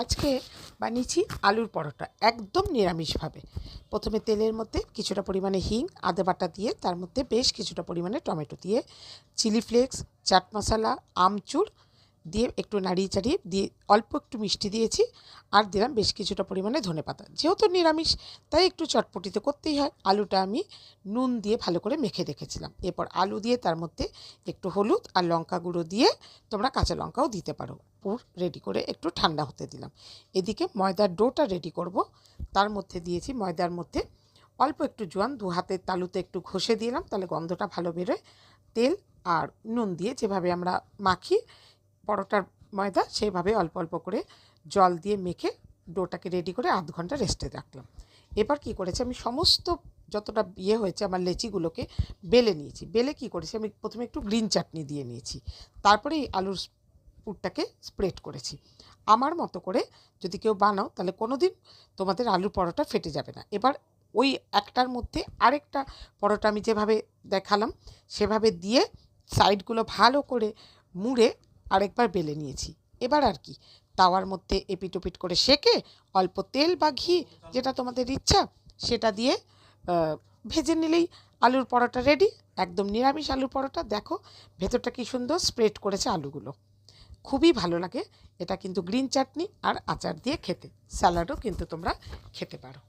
আজকে বানিয়েছি আলুর পরোটা, একদম নিরামিষভাবে। প্রথমে তেলের মধ্যে কিছুটা পরিমাণে হিং, আদা বাটা দিয়ে তার মধ্যে বেশ কিছুটা পরিমাণে টমেটো দিয়ে, চিলি ফ্লেক্স, চাট মশলা, আমচুর দিয়ে একটু নাড়িয়ে চাড়িয়ে দিয়ে অল্প একটু মিষ্টি দিয়েছি। আর দিলাম বেশ কিছুটা পরিমাণে ধনে পাতা। যেহেতু নিরামিষ, তাই একটু চটপটিতে করতেই হয়। আলুটা আমি নুন দিয়ে ভালো করে মেখে রেখেছিলাম। এরপর আলু দিয়ে তার মধ্যে একটু হলুদ আর লঙ্কা গুঁড়ো দিয়ে তোমরা কাঁচা লঙ্কাও দিতে পারো। পুর রেডি করে একটু ঠান্ডা হতে দিলাম। এদিকে ময়দার ডোটা রেডি করব। তার মধ্যে দিয়েছি ময়দার মধ্যে অল্প একটু জোয়ান, দু হাতের তালুতে একটু ঘষে দিলাম। তাহলে গন্ধটা ভালো বেরোয়। তেল আর নুন দিয়ে যেভাবে আমরা মাখি পরোটার ময়দা সেইভাবে অল্প অল্প করে জল দিয়ে মেখে ডোটাকে রেডি করে আধ ঘণ্টা রেস্টে রাখলাম। এবার কি করেছি, আমি সমস্ত যতটা ইয়ে হয়েছে আমার লেচিগুলোকে বেলে নিয়েছি। বেলে কি করেছি, আমি প্রথমে একটু গ্রিন চাটনি দিয়ে নিয়েছি। তারপরে এই আলুর পুরটাকে স্প্রেড করেছি। আমার মতো করে যদি কেউ বানাও, তাহলে কোনো দিন তোমাদের আলুর পরোটা ফেটে যাবে না। এবার ওই একটার মধ্যে আরেকটা পরোটা আমি যেভাবে দেখালাম, সেভাবে দিয়ে সাইডগুলো ভালো করে মুড়ে আরেকবার বেলে নিয়েছি। এবার আর কি? তাওয়ার মধ্যে এপিট ওপিট করে সেকে অল্প তেল বা ঘি যেটা তোমাদের ইচ্ছা সেটা দিয়ে ভেজে নিলেই আলুর পরোটা রেডি একদম নিরামিষ আলুর পরোটা। দেখো ভেতরটা কি সুন্দর স্প্রেড করেছে আলুগুলো। খুবই ভালো লাগে। এটা কিন্তু গ্রিন চাটনি আর আচার দিয়ে খেতে। স্যালাডও কিন্তু তোমরা খেতে পারো।